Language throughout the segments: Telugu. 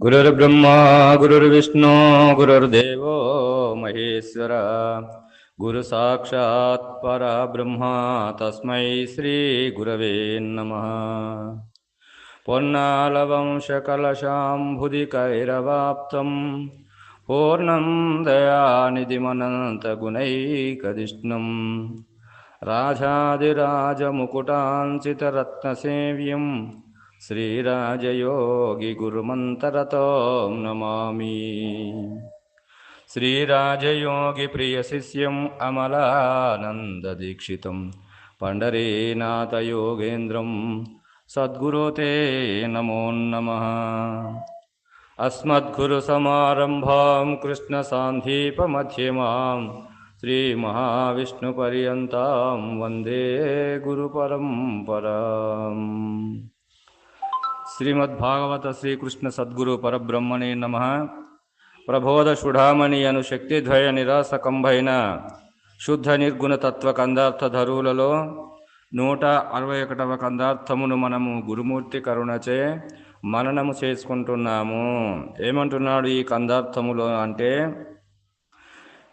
गुरुर्ब्रह्मा गुरुर्विष्णु गुरुर्देवो महेश्वर। गुरुसाक्षात् परब्रह्मा तस्मै श्रीगुरवे नमः। पोन्नालवंशकलशाम्भुदिकैरवाप्तं पूर्णं दयानिधिमनन्तगुणैकदिष्णुं। राजादिराजमुकुटाञ्चितरत्नसेव्यम् श्रीराजयोगिगुरुमन्तरतो नमामि। श्रीराजयोगिप्रियशिष्यम् अमलानन्ददीक्षितं पण्डरीनाथयोगेन्द्रं सद्गुरु ते नमो नमः। अस्मद्गुरुसमारम्भां कृष्णसान्धीपमध्यमां श्रीमहाविष्णुपर्यन्तां वंदे गुरुपरम्पराम्। శ్రీమద్భాగవత శ్రీకృష్ణ సద్గురు పరబ్రహ్మణే నమ. ప్రబోధ షుఢామణి అను శక్తిద్వయ నిరాసకంభైన శుద్ధ నిర్గుణ తత్వ కందార్థ ధరువులలో నూట అరవై ఒకటవ కందార్థమును మనము గురుమూర్తి కరుణచే మననము చేసుకుంటున్నాము. ఏమంటున్నాడు ఈ కందార్థములో అంటే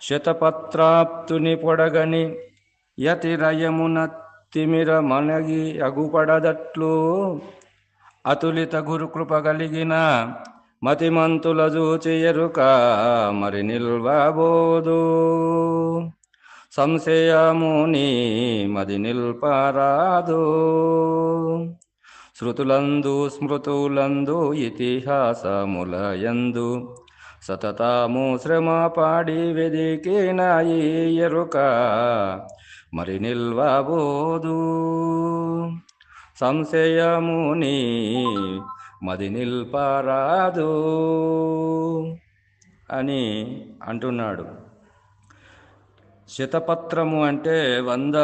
శతపత్రాప్తుని పొడగని యతిరయమున తిమిర మనగి అగుపడదట్లు అతులిత గురుకృప కలిగిన మతిమంతుల చూచి ఎరుక మరి నిల్వబోదు. సంశయముని మది నిల్పరాదు. శృతులందు స్మృతులందు ఇతిహాసములయందు సతతాము శ్రమ పాడి వెదికిన ఈ ఎరుక మరి నిల్వబోదు. సంశయముని మది నిల్పరాదు అని అంటున్నాడు. శతపత్రము అంటే వంద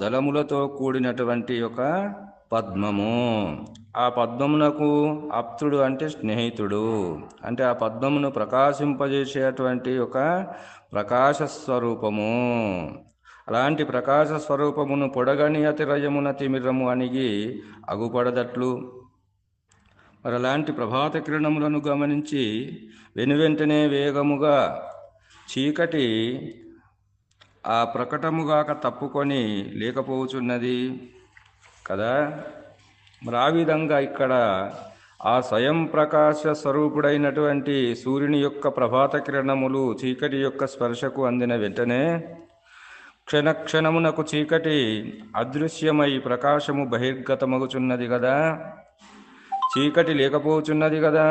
దళములతో కూడినటువంటి ఒక పద్మము. ఆ పద్మమునకు ఆప్తుడు అంటే స్నేహితుడు. అంటే ఆ పద్మమును ప్రకాశింపజేసేటువంటి ఒక ప్రకాశ స్వరూపము అలాంటి ప్రకాశ స్వరూపమును పొడగని అతిరయమున తిమిరము అణిగి అగుపడదట్లు. మరి అలాంటి ప్రభాత కిరణములను గమనించి వెనువెంటనే వేగముగా చీకటి ఆ ప్రకటముగాక తప్పుకొని లేకపోచున్నది కదా? మరి ఆ విధంగా ఇక్కడ ఆ స్వయం ప్రకాశ స్వరూపుడైనటువంటి సూర్యుని యొక్క ప్రభాత కిరణములు చీకటి యొక్క స్పర్శకు అందిన వెంటనే క్షణక్షణమునకు చీకటి అదృశ్యమై ప్రకాశము బహిర్గతమగుచున్నది కదా చీకటి లేకపోచున్నది కదా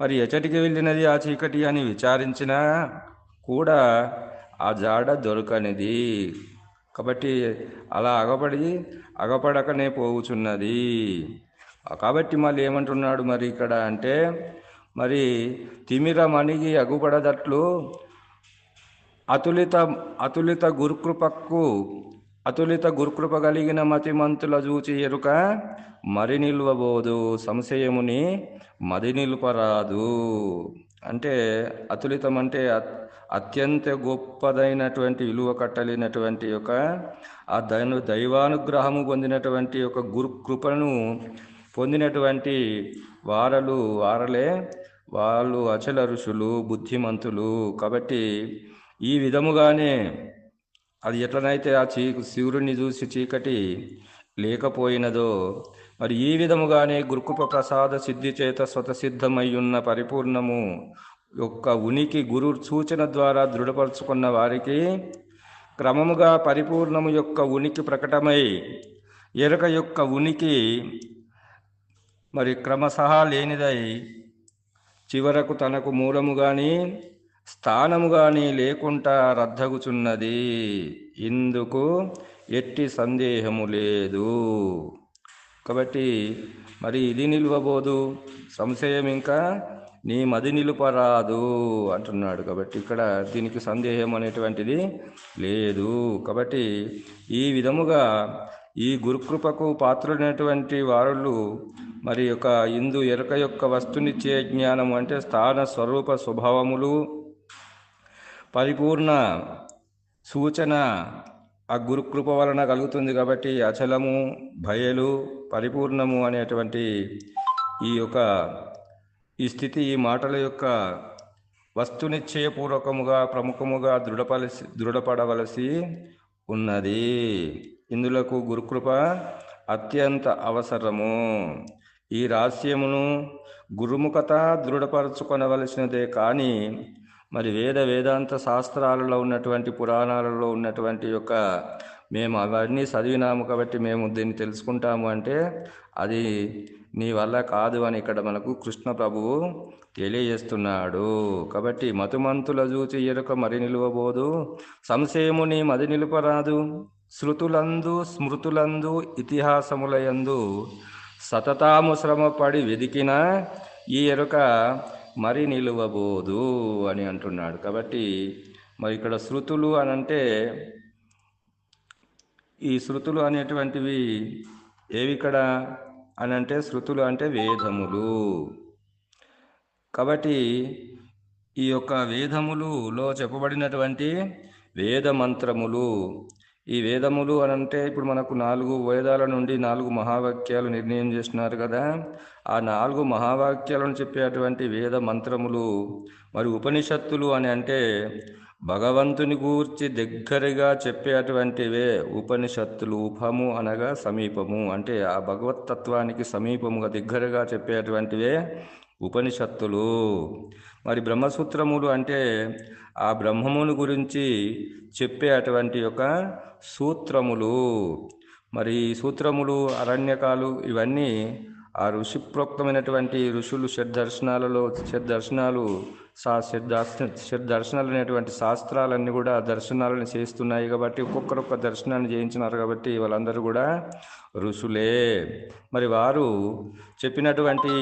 మరి ఎచటికి వెళ్ళినది ఆ చీకటి అని విచారించినా కూడా ఆ జాడ దొరకనిది. కాబట్టి అలా అగపడి అగపడకనే పోవుచున్నది. కాబట్టి మళ్ళీ ఏమంటున్నాడు మరి ఇక్కడ అంటే మరి తిమిర మణిగి అగుపడదట్లు అతులిత అతులిత గురుకృపకు అతులిత గురుకృప కలిగిన మతిమంతుల చూచి ఎరుక మరి నిల్వబోదు సంశయముని మది నిలుపరాదు. అంటే అతులితం అంటే అత్యంత గొప్పదైనటువంటి విలువ కట్టలేనటువంటి యొక్క ఆ దైవ దైవానుగ్రహము పొందినటువంటి ఒక గురుకృపను పొందినటువంటి వారలు వారలే వాళ్ళు అచల ఋషులు బుద్ధిమంతులు. కాబట్టి ఈ విధముగానే అది ఎట్లనైతే ఆ చీ శివుడిని చూసి చీకటి లేకపోయినదో మరి ఈ విధముగానే గురుకృప ప్రసాద సిద్ధి చేత స్వతసిద్ధమయ్యున్న పరిపూర్ణము యొక్క ఉనికి గురు సూచన ద్వారా దృఢపరుచుకున్న వారికి క్రమముగా పరిపూర్ణము యొక్క ఉనికి ప్రకటమై ఎరుక యొక్క ఉనికి మరి క్రమశః లేనిదై చివరకు తనకు మూలము కానీ స్థానముగాని లేకుండా రద్దగుచున్నది. ఇందుకు ఎట్టి సందేహము లేదు. కాబట్టి మరి ఇది నిలువబోదు. సంశయం ఇంకా నీ మది నిలుపరాదు అంటున్నాడు. కాబట్టి ఇక్కడ దీనికి సందేహం అనేటువంటిది లేదు. కాబట్టి ఈ విధముగా ఈ గురుకృపకు పాత్రుడైనటువంటి వారులు మరి యొక్క ఇందు ఎరుక యొక్క వస్తునిచ్చే జ్ఞానం అంటే స్థాన స్వరూప స్వభావములు పరిపూర్ణ సూచన ఆ గురుకృప వలన కలుగుతుంది కాబట్టి అచలము భయలు పరిపూర్ణము అనేటువంటి ఈ యొక్క ఈ స్థితి ఈ మాటల యొక్క వస్తునిశ్చయపూర్వకముగా ప్రముఖముగా దృఢపలసి దృఢపడవలసి ఉన్నది. ఇందులకు గురుకృప అత్యంత అవసరము. ఈ రహస్యమును గురుముఖత దృఢపరచుకొనవలసినదే కానీ మరి వేద వేదాంత శాస్త్రాలలో ఉన్నటువంటి పురాణాలలో ఉన్నటువంటి యొక్క మేము అవన్నీ చదివినాము కాబట్టి మేము దీన్ని తెలుసుకుంటాము అంటే అది నీ వల్ల కాదు అని ఇక్కడ మనకు కృష్ణ ప్రభువు తెలియజేస్తున్నాడు. కాబట్టి మతుమంతుల చూచి ఎరుక మరి నిలువబోదు సంశయము నీ మది నిలుపరాదు శృతులందు స్మృతులందు ఇతిహాసములయందు సతతాము శ్రమపడి వెదికిన ఈ ఎరుక మరి నిలువబోదు అని అంటున్నాడు. కాబట్టి మరి ఇక్కడ శృతులు అని అంటే ఈ శృతులు అనేటువంటివి ఏవి ఇక్కడ అని అంటే శృతులు అంటే వేదములు. కాబట్టి ఈ యొక్క వేదములులో చెప్పబడినటువంటి వేద మంత్రములు ఈ వేదములు అని అంటే ఇప్పుడు మనకు నాలుగు వేదాల నుండి నాలుగు మహావాక్యాలు నిర్ణయం చేస్తున్నారు కదా. ఆ నాలుగు మహావాక్యాలను చెప్పేటువంటి వేద మంత్రములు మరి ఉపనిషత్తులు అని అంటే భగవంతుని గూర్చి దగ్గరగా చెప్పేటువంటివే ఉపనిషత్తులు ఉపము అనగా సమీపము. అంటే ఆ భగవతత్వానికి సమీపముగా దగ్గరగా చెప్పేటువంటివే ఉపనిషత్తులు. మరి బ్రహ్మసూత్రములు అంటే ఆ బ్రహ్మమును గురించి చెప్పే అటువంటి యొక్క సూత్రములు. మరి ఈ సూత్రములు అరణ్యకాలు ఇవన్నీ ఆ ఋషి ప్రోక్తమైనటువంటి ఋషులు షడ్ దర్శనాలు సా దర్శనాలు అనేటువంటి శాస్త్రాలన్నీ కూడా దర్శనాలను చేస్తున్నాయి కాబట్టి ఒక్కొక్కరు ఒక్క దర్శనాన్ని చేయించినారు కాబట్టి వాళ్ళందరూ కూడా ఋషులే. మరి వారు చెప్పినటువంటి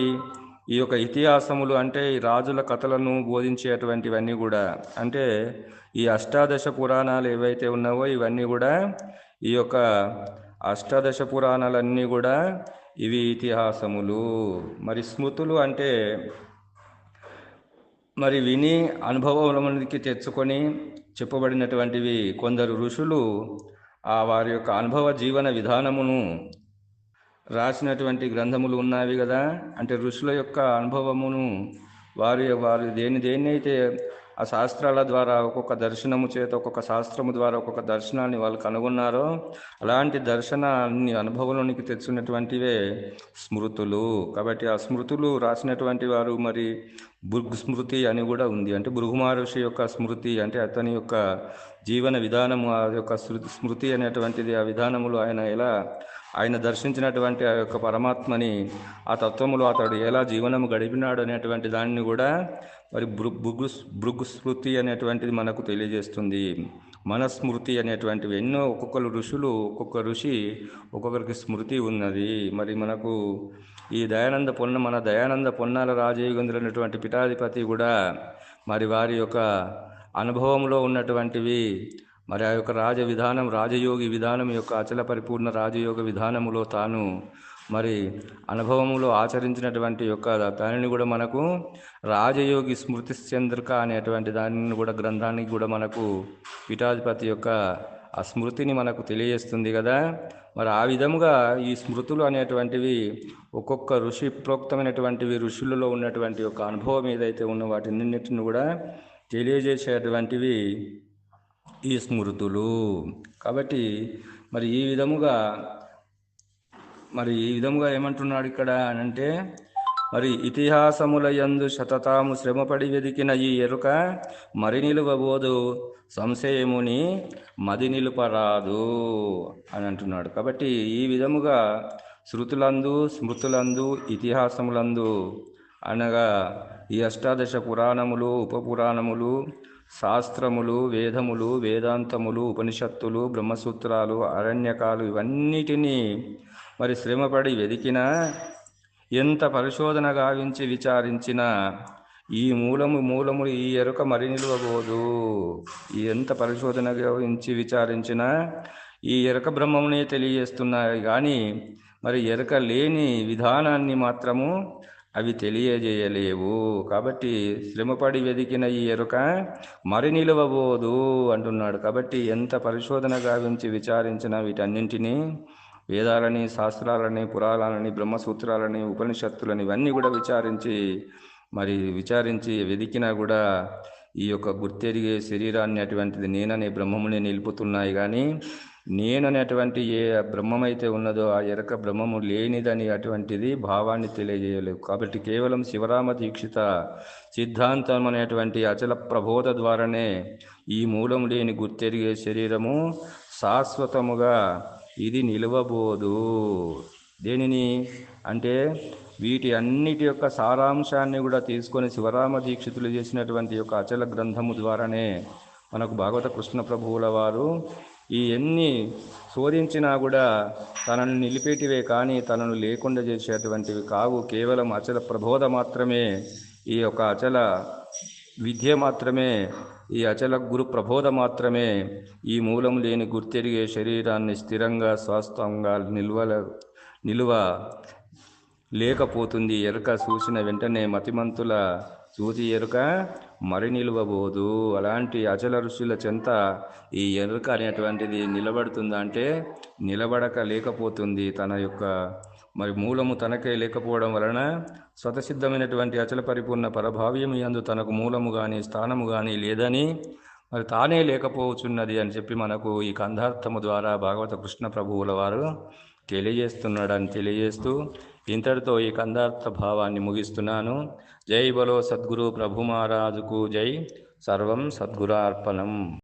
ఈ యొక్క ఇతిహాసములు అంటే ఈ రాజుల కథలను బోధించేటువంటివన్నీ కూడా అంటే ఈ అష్టాదశ పురాణాలు ఏవైతే ఉన్నావో ఇవన్నీ కూడా ఈ యొక్క అష్టాదశ పురాణాలన్నీ కూడా ఇవి ఇతిహాసములు. మరి స్మృతులు అంటే మరి విని అనుభవంలోనికి తెచ్చుకొని చెప్పబడినటువంటివి కొందరు ఋషులు ఆ వారి యొక్క అనుభవ జీవన విధానమును రాసినటువంటి గ్రంథములు ఉన్నాయి కదా అంటే ఋషుల యొక్క అనుభవమును వారి వారు దేని దేన్నైతే ఆ శాస్త్రాల ద్వారా ఒక్కొక్క దర్శనము చేత ఒక్కొక్క శాస్త్రము ద్వారా ఒక్కొక్క దర్శనాన్ని వాళ్ళు కనుగొన్నారో అలాంటి దర్శనాన్ని అనుభవంలోనికి తెచ్చినటువంటివే స్మృతులు. కాబట్టి ఆ స్మృతులు రాసినటువంటి వారు మరి భృగు స్మృతి అని కూడా ఉంది. అంటే భృగు మహర్షి యొక్క స్మృతి అంటే అతని యొక్క జీవన విధానము ఆ యొక్క స్మృతి అనేటువంటిది ఆ విధానములు ఆయన ఎలా ఆయన దర్శించినటువంటి ఆ యొక్క పరమాత్మని ఆ తత్వములో అతడు ఎలా జీవనము గడిపినాడు అనేటువంటి దానిని కూడా మరి భృగు భృగు స్మృతి అనేటువంటిది మనకు తెలియజేస్తుంది. మనస్మృతి అనేటువంటివి ఎన్నో ఒక్కొక్కరు ఋషులు ఒక్కొక్క ఋషి ఒక్కొక్కరికి స్మృతి ఉన్నది. మరి మనకు ఈ దయానంద పొన్న మన దయానంద పొన్నాల రాజయోగేంద్రులైనటువంటి పిఠాధిపతి కూడా మరి వారి యొక్క అనుభవంలో ఉన్నటువంటివి మరి ఆ యొక్క రాజ విధానం రాజయోగి విధానం యొక్క అచల పరిపూర్ణ రాజయోగ విధానములో తాను మరి అనుభవములో ఆచరించినటువంటి యొక్క దానిని కూడా మనకు రాజయోగి స్మృతిశ్చంద్రిక అనేటువంటి దానిని కూడా గ్రంథానికి కూడా మనకు పీఠాధిపతి యొక్క ఆ స్మృతిని మనకు తెలియజేస్తుంది కదా. మరి ఆ విధముగా ఈ స్మృతులు అనేటువంటివి ఒక్కొక్క ఋషి ప్రోక్తమైనటువంటివి ఋషులలో ఉన్నటువంటి ఒక అనుభవం ఏదైతే ఉన్న వాటిన్నింటిని కూడా తెలియజేసేటువంటివి ఈ స్మృతులు. కాబట్టి మరి ఈ విధముగా మరి ఈ విధముగా ఏమంటున్నాడు ఇక్కడ అని అంటే మరి ఇతిహాసముల యందు శతతాము శ్రమపడి వెదికిన ఈ ఎరుక మరి నిలువబోదు. సంశయముని మది నిలుపరాదు అని అంటున్నాడు. కాబట్టి ఈ విధముగా శృతులందు స్మృతులందు ఇతిహాసములందు అనగా ఈ అష్టాదశ పురాణములు ఉపపురాణములు శాస్త్రములు వేదములు వేదాంతములు ఉపనిషత్తులు బ్రహ్మసూత్రాలు అరణ్యకాలు ఇవన్నిటినీ మరి శ్రమపడి వెదికినా ఎంత పరిశోధన గావించి విచారించినా ఈ మూలము మూలములు ఈ ఎరుక మరి నిలవబోదు. ఎంత పరిశోధన గావించి విచారించినా ఈ ఎరుక బ్రహ్మమునే తెలియజేస్తున్నాయి. కానీ మరి ఎరుక లేని విధానాన్ని మాత్రము అవి తెలియజేయలేవు. కాబట్టి శ్రమపడి వెదికిన ఈ ఎరుక మరి నిలవబోదు అంటున్నాడు. కాబట్టి ఎంత పరిశోధన గావించి విచారించినా వీటన్నింటినీ వేదాలని శాస్త్రాలని పురాణాలని బ్రహ్మసూత్రాలని ఉపనిషత్తులని ఇవన్నీ కూడా విచారించి మరి విచారించి వెదికినా కూడా ఈ యొక్క గుర్తెరిగే శరీరాన్ని అటువంటిది నేననే బ్రహ్మముని నిలుపుతున్నాయి. కానీ నేననేటువంటి ఏ బ్రహ్మమైతే ఉన్నదో ఆ ఎరక బ్రహ్మము లేనిదని అటువంటిది భావాన్ని తెలియజేయలేవు. కాబట్టి కేవలం శివరామ దీక్షిత సిద్ధాంతం అనేటువంటి అచల ప్రబోధ ద్వారానే ఈ మూలం లేని గుర్తెరిగే శరీరము శాశ్వతముగా ఇది నిలవబోదు. దేనిని? అంటే వీటి అన్నిటి యొక్క సారాంశాన్ని కూడా తీసుకొని శివరామ దీక్షితులు చేసినటువంటి యొక్క అచల గ్రంథము ద్వారానే మనకు భాగవత కృష్ణ ప్రభువుల వారు ఈ ఎన్ని శోధించినా కూడా తనను నిలిపేటివే కానీ తనను లేకుండా చేసేటువంటివి కావు. కేవలం అచల ప్రబోధ మాత్రమే ఈ యొక్క అచల విద్య మాత్రమే ఈ అచల గురు ప్రబోధ మాత్రమే ఈ మూలం లేని గుర్తెరిగే శరీరాన్ని స్థిరంగా స్వాస్థంగా నిల్వల నిలువ లేకపోతుంది ఎరుక చూసిన వెంటనే మతిమంతుల చూసి ఎరుక మరి నిలువబోదు. అలాంటి అచల ఋషుల చెంత ఈ ఎరుక అనేటువంటిది నిలబడుతుందంటే నిలబడక లేకపోతుంది తన యొక్క మరి మూలము తనకే లేకపోవడం వలన స్వతసిద్ధమైనటువంటి అచల పరిపూర్ణ పరభావ్యం యందు తనకు మూలము కానీ స్థానము కానీ లేదని మరి తానే లేకపోవచ్చున్నది అని చెప్పి మనకు ఈ కంధార్థము ద్వారా భాగవత కృష్ణ ప్రభువుల వారు తెలియజేస్తున్నాడని తెలియజేస్తూ ఇంతటితో ఈ కందార్థ భావాన్ని ముగిస్తున్నాను. జై బలో సద్గురు ప్రభు మహారాజుకు జై. సర్వం సద్గురార్పణం.